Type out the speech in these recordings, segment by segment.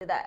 ಇದೆ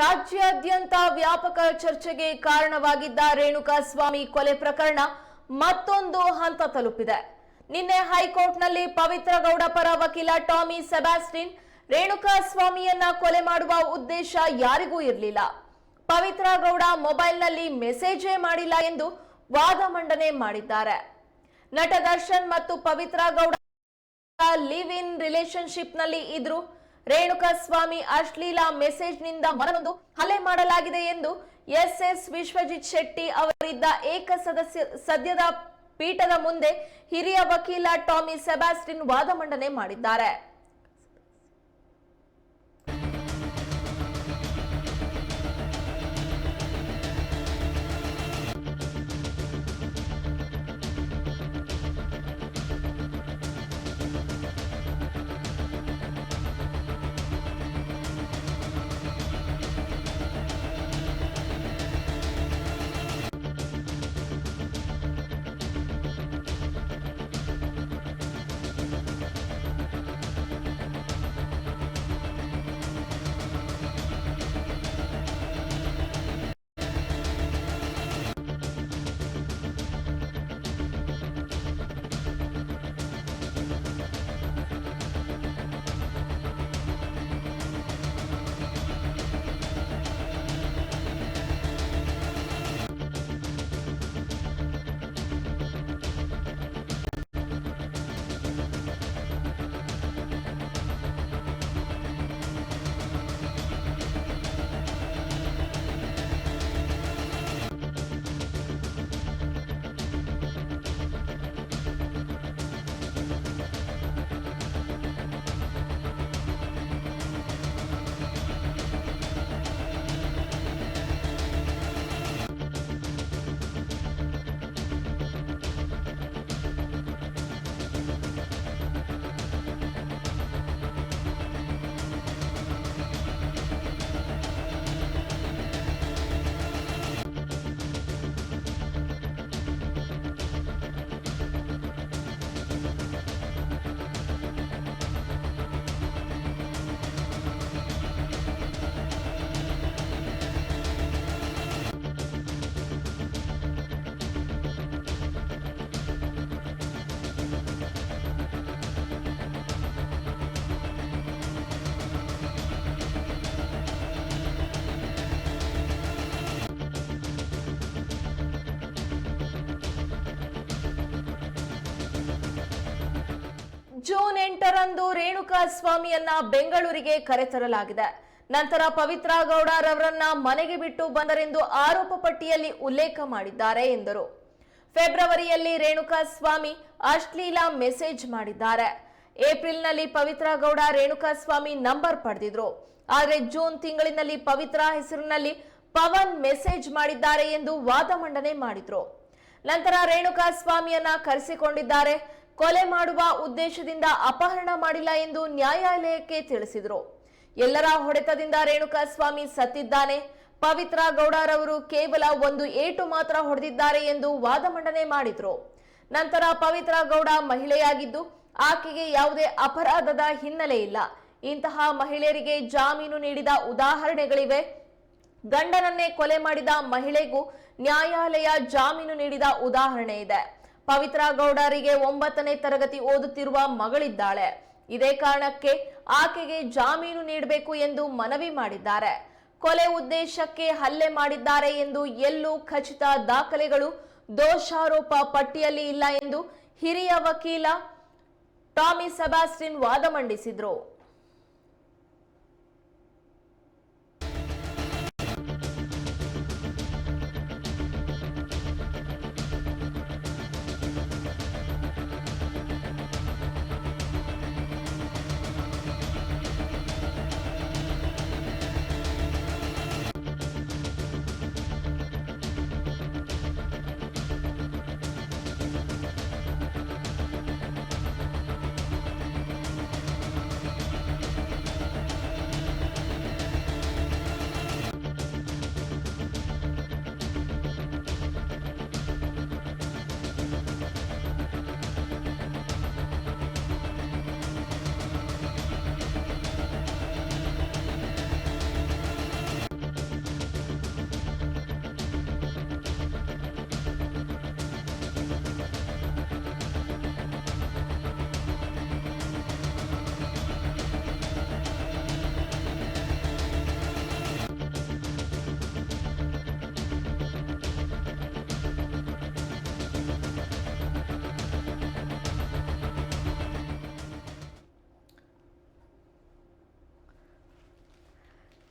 ರಾಜ್ಯಾದ್ಯಂತ ವ್ಯಾಪಕ ಚರ್ಚೆಗೆ ಕಾರಣವಾಗಿದ್ದ ರೇಣುಕಾಸ್ವಾಮಿ ಕೊಲೆ ಪ್ರಕರಣ ಮತ್ತೊಂದು ಹಂತ ತಲುಪಿದೆ. ನಿನ್ನೆ ಹೈಕೋರ್ಟ್ನಲ್ಲಿ ಪವಿತ್ರ ಗೌಡ ಪರ ವಕೀಲ ಟಾಮಿ ಸೆಬಾಸ್ಟಿನ್ ರೇಣುಕಾ ಸ್ವಾಮಿಯನ್ನ ಕೊಲೆ ಮಾಡುವ ಉದ್ದೇಶ ಯಾರಿಗೂ ಇರಲಿಲ್ಲ. ಪವಿತ್ರ ಗೌಡ ಮೊಬೈಲ್ನಲ್ಲಿ ಮೆಸೇಜೇ ಮಾಡಿಲ್ಲ ಎಂದು ವಾದ ಮಂಡನೆ ಮಾಡಿದ್ದಾರೆ. ನಟ ದರ್ಶನ್ ಮತ್ತು ಪವಿತ್ರ ಗೌಡ ಲಿವ್ ಇನ್ ರಿಲೇಶನ್ಶಿಪ್ನಲ್ಲಿ ಇದ್ರು ರೇಣುಕಾ ಸ್ವಾಮಿ ಅಶ್ಲೀಲ ಮೆಸೇಜ್ನಿಂದ ಮನನೊಂದು ಹಲ್ಲೆ ಮಾಡಲಾಗಿದೆ ಎಂದು ಎಸ್ ಎಸ್ ವಿಶ್ವಜಿತ್ ಶೆಟ್ಟಿ ಅವರಿದ್ದ ಏಕ ಸದಸ್ಯ ಸದ್ಯದ ಪೀಠದ ಮುಂದೆ ಹಿರಿಯ ವಕೀಲ ಟಾಮಿ ಸೆಬಾಸ್ಟಿನ್ ವಾದ ಮಂಡನೆ ಮಾಡಿದ್ದಾರೆ. ರೇಣುಕಾ ಸ್ವಾಮಿಯನ್ನ ಬೆಂಗಳೂರಿಗೆ ಕರೆತರಲಾಗಿದೆ ನಂತರ ಪವಿತ್ರ ಗೌಡ ರವರನ್ನ ಮನೆಗೆ ಬಿಟ್ಟು ಬಂದರೆಂದು ಆರೋಪ ಪಟ್ಟಿಯಲ್ಲಿ ಉಲ್ಲೇಖ ಮಾಡಿದ್ದಾರೆ ಎಂದರು. ಫೆಬ್ರವರಿಯಲ್ಲಿ ರೇಣುಕಾ ಸ್ವಾಮಿ ಅಶ್ಲೀಲ ಮೆಸೇಜ್ ಮಾಡಿದ್ದಾರೆ. ಏಪ್ರಿಲ್ನಲ್ಲಿ ಪವಿತ್ರ ಗೌಡ ರೇಣುಕಾ ನಂಬರ್ ಪಡೆದಿದ್ರು. ಆದರೆ ಜೂನ್ ತಿಂಗಳಿನಲ್ಲಿ ಪವಿತ್ರ ಹೆಸರಿನಲ್ಲಿ ಪವನ್ ಮೆಸೇಜ್ ಮಾಡಿದ್ದಾರೆ ಎಂದು ವಾದ ಮಂಡನೆ ಮಾಡಿದ್ರು. ನಂತರ ರೇಣುಕಾ ಸ್ವಾಮಿಯನ್ನ ಕರೆಸಿಕೊಂಡಿದ್ದಾರೆ. ಕೊಲೆ ಮಾಡುವ ಉದ್ದೇಶದಿಂದ ಅಪಹರಣ ಮಾಡಿಲ್ಲ ಎಂದು ನ್ಯಾಯಾಲಯಕ್ಕೆ ತಿಳಿಸಿದರು. ಎಲ್ಲರ ಹೊಡೆತದಿಂದ ರೇಣುಕಾ ಸ್ವಾಮಿ ಸತ್ತಿದ್ದಾನೆ. ಪವಿತ್ರ ಗೌಡರವರು ಕೇವಲ ಒಂದು ಏಟು ಮಾತ್ರ ಹೊಡೆದಿದ್ದಾರೆ ಎಂದು ವಾದ ಮಂಡನೆ ಮಾಡಿದ್ರು. ನಂತರ ಪವಿತ್ರ ಗೌಡ ಮಹಿಳೆಯಾಗಿದ್ದು, ಆಕೆಗೆ ಯಾವುದೇ ಅಪರಾಧದ ಹಿನ್ನೆಲೆ ಇಲ್ಲ. ಇಂತಹ ಮಹಿಳೆಯರಿಗೆ ಜಾಮೀನು ನೀಡಿದ ಉದಾಹರಣೆಗಳಿವೆ. ಗಂಡನನ್ನೇ ಕೊಲೆ ಮಾಡಿದ ಮಹಿಳೆಗೂ ನ್ಯಾಯಾಲಯ ಜಾಮೀನು ನೀಡಿದ ಉದಾಹರಣೆ ಇದೆ. ಪವಿತ್ರ ಗೌಡರಿಗೆ ಒಂಬತ್ತನೇ ತರಗತಿ ಓದುತ್ತಿರುವ ಮಗಳಿದ್ದಾಳೆ. ಇದೇ ಕಾರಣಕ್ಕೆ ಆಕೆಗೆ ಜಾಮೀನು ನೀಡಬೇಕು ಎಂದು ಮನವಿ ಮಾಡಿದ್ದಾರೆ. ಕೊಲೆ ಉದ್ದೇಶಕ್ಕೆ ಹಲ್ಲೆ ಮಾಡಿದ್ದಾರೆ ಎಂದು ಎಲ್ಲೂ ಖಚಿತ ದಾಖಲೆಗಳು ದೋಷಾರೋಪ ಪಟ್ಟಿಯಲ್ಲಿ ಇಲ್ಲ ಎಂದು ಹಿರಿಯ ವಕೀಲ ಟಾಮಿ ಸೆಬಾಸ್ಟಿನ್ ವಾದ ಮಂಡಿಸಿದ್ರು.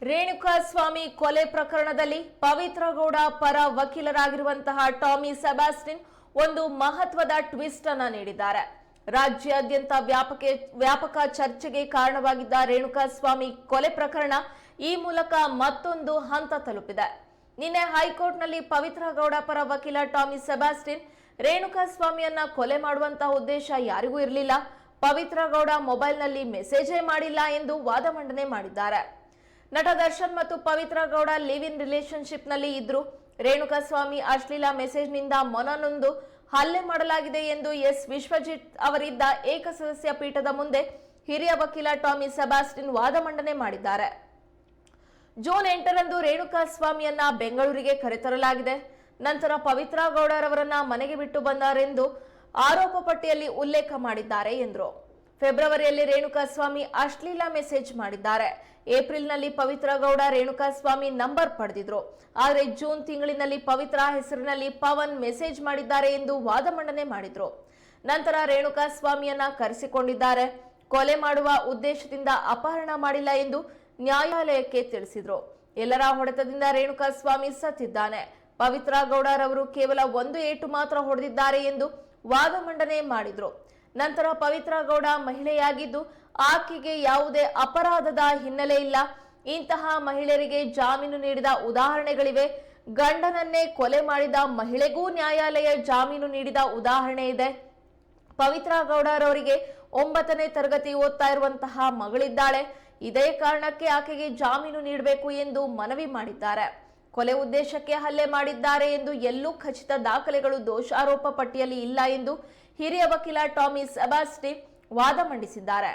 ರೇಣುಕಾ ಸ್ವಾಮಿ ಕೊಲೆ ಪ್ರಕರಣದಲ್ಲಿ ಪವಿತ್ರಗೌಡ ಪರ ವಕೀಲರಾಗಿರುವಂತಹ ಟಾಮಿ ಸೆಬಾಸ್ಟಿನ್ ಒಂದು ಮಹತ್ವದ ಟ್ವಿಸ್ಟ್ ಅನ್ನ ನೀಡಿದ್ದಾರೆ. ರಾಜ್ಯಾದ್ಯಂತ ವ್ಯಾಪಕ ವ್ಯಾಪಕ ಚರ್ಚೆಗೆ ಕಾರಣವಾಗಿದ್ದ ರೇಣುಕಾಸ್ವಾಮಿ ಕೊಲೆ ಪ್ರಕರಣ ಈ ಮೂಲಕ ಮತ್ತೊಂದು ಹಂತ ತಲುಪಿದೆ. ನಿನ್ನೆ ಹೈಕೋರ್ಟ್ನಲ್ಲಿ ಪವಿತ್ರ ಗೌಡ ಪರ ವಕೀಲ ಟಾಮಿ ಸೆಬಾಸ್ಟಿನ್ ರೇಣುಕಾ ಸ್ವಾಮಿಯನ್ನ ಕೊಲೆ ಮಾಡುವಂತಹ ಉದ್ದೇಶ ಯಾರಿಗೂ ಇರಲಿಲ್ಲ. ಪವಿತ್ರ ಗೌಡ ಮೊಬೈಲ್ನಲ್ಲಿ ಮೆಸೇಜೇ ಮಾಡಿಲ್ಲ ಎಂದು ವಾದ ಮಂಡನೆ ಮಾಡಿದ್ದಾರೆ. ನಟ ದರ್ಶನ್ ಮತ್ತು ಪವಿತ್ರ ಗೌಡ ಲಿವ್ ಇನ್ ರಿಲೇಶನ್ಶಿಪ್ನಲ್ಲಿ ಇದ್ರು. ರೇಣುಕಾ ಸ್ವಾಮಿ ಅಶ್ಲೀಲ ಮೆಸೇಜ್ನಿಂದ ಮೊನನೊಂದು ಹಲ್ಲೆ ಮಾಡಲಾಗಿದೆ ಎಂದು ಎಸ್. ವಿಶ್ವಜಿತ್ ಅವರಿದ್ದ ಏಕಸದಸ್ಯ ಪೀಠದ ಮುಂದೆ ಹಿರಿಯ ವಕೀಲ ಟಾಮಿ ಸೆಬಾಸ್ಟಿನ್ ವಾದ ಮಂಡನೆ ಮಾಡಿದ್ದಾರೆ. ಜೂನ್ ಎಂಟರಂದು ರೇಣುಕಾ ಸ್ವಾಮಿಯನ್ನ ಬೆಂಗಳೂರಿಗೆ ಕರೆತರಲಾಗಿದೆ. ನಂತರ ಪವಿತ್ರ ಗೌಡರವರನ್ನ ಮನೆಗೆ ಬಿಟ್ಟು ಬಂದಾರೆಂದು ಆರೋಪ ಪಟ್ಟಿಯಲ್ಲಿ ಉಲ್ಲೇಖ ಮಾಡಿದ್ದಾರೆ ಎಂದರು. ಫೆಬ್ರವರಿಯಲ್ಲಿ ರೇಣುಕಾ ಸ್ವಾಮಿ ಅಶ್ಲೀಲ ಮೆಸೇಜ್ ಮಾಡಿದ್ದಾರೆ. ಏಪ್ರಿಲ್ನಲ್ಲಿ ಪವಿತ್ರ ಗೌಡ ರೇಣುಕಾ ಸ್ವಾಮಿ ನಂಬರ್ ಪಡೆದಿದ್ರು. ಆದರೆ ಜೂನ್ ತಿಂಗಳಿನಲ್ಲಿ ಪವಿತ್ರ ಹೆಸರಿನಲ್ಲಿ ಪವನ್ ಮೆಸೇಜ್ ಮಾಡಿದ್ದಾರೆ ಎಂದು ವಾದ ಮಂಡನೆ ಮಾಡಿದ್ರು. ನಂತರ ರೇಣುಕಾ ಸ್ವಾಮಿಯನ್ನ ಕರೆಸಿಕೊಂಡಿದ್ದಾರೆ. ಕೊಲೆ ಮಾಡುವ ಉದ್ದೇಶದಿಂದ ಅಪಹರಣ ಮಾಡಿಲ್ಲ ಎಂದು ನ್ಯಾಯಾಲಯಕ್ಕೆ ತಿಳಿಸಿದ್ರು. ಎಲ್ಲರ ಹೊಡೆತದಿಂದ ರೇಣುಕಾ ಸ್ವಾಮಿ ಸತ್ತಿದ್ದಾನೆ. ಪವಿತ್ರ ಗೌಡರವರು ಕೇವಲ ಒಂದು ಏಟು ಮಾತ್ರ ಹೊಡೆದಿದ್ದಾರೆ ಎಂದು ವಾದ ಮಂಡನೆ ಮಾಡಿದ್ರು. ನಂತರ ಪವಿತ್ರ ಗೌಡ ಮಹಿಳೆಯಾಗಿದ್ದು, ಆಕೆಗೆ ಯಾವುದೇ ಅಪರಾಧದ ಹಿನ್ನೆಲೆ ಇಲ್ಲ. ಇಂತಹ ಮಹಿಳೆಯರಿಗೆ ಜಾಮೀನು ನೀಡಿದ ಉದಾಹರಣೆಗಳಿವೆ. ಗಂಡನನ್ನೇ ಕೊಲೆ ಮಾಡಿದ ಮಹಿಳೆಗೂ ನ್ಯಾಯಾಲಯ ಜಾಮೀನು ನೀಡಿದ ಉದಾಹರಣೆ ಇದೆ. ಪವಿತ್ರ ಗೌಡರವರಿಗೆ ಒಂಬತ್ತನೇ ತರಗತಿ ಓದ್ತಾ ಇರುವಂತಹ ಮಗಳಿದ್ದಾಳೆ. ಇದೇ ಕಾರಣಕ್ಕೆ ಆಕೆಗೆ ಜಾಮೀನು ನೀಡಬೇಕು ಎಂದು ಮನವಿ ಮಾಡಿದ್ದಾರೆ. ಕೊಲೆ ಉದ್ದೇಶಕ್ಕೆ ಹಲ್ಲೆ ಮಾಡಿದ್ದಾರೆ ಎಂದು ಎಲ್ಲೂ ಖಚಿತ ದಾಖಲೆಗಳು ದೋಷಾರೋಪ ಪಟ್ಟಿಯಲ್ಲಿ ಇಲ್ಲ ಎಂದು ಹಿರಿಯ ವಕೀಲ ಟಾಮಿ ಸೆಬಾಸ್ಟಿ ವಾದ ಮಂಡಿಸಿದ್ದಾರೆ.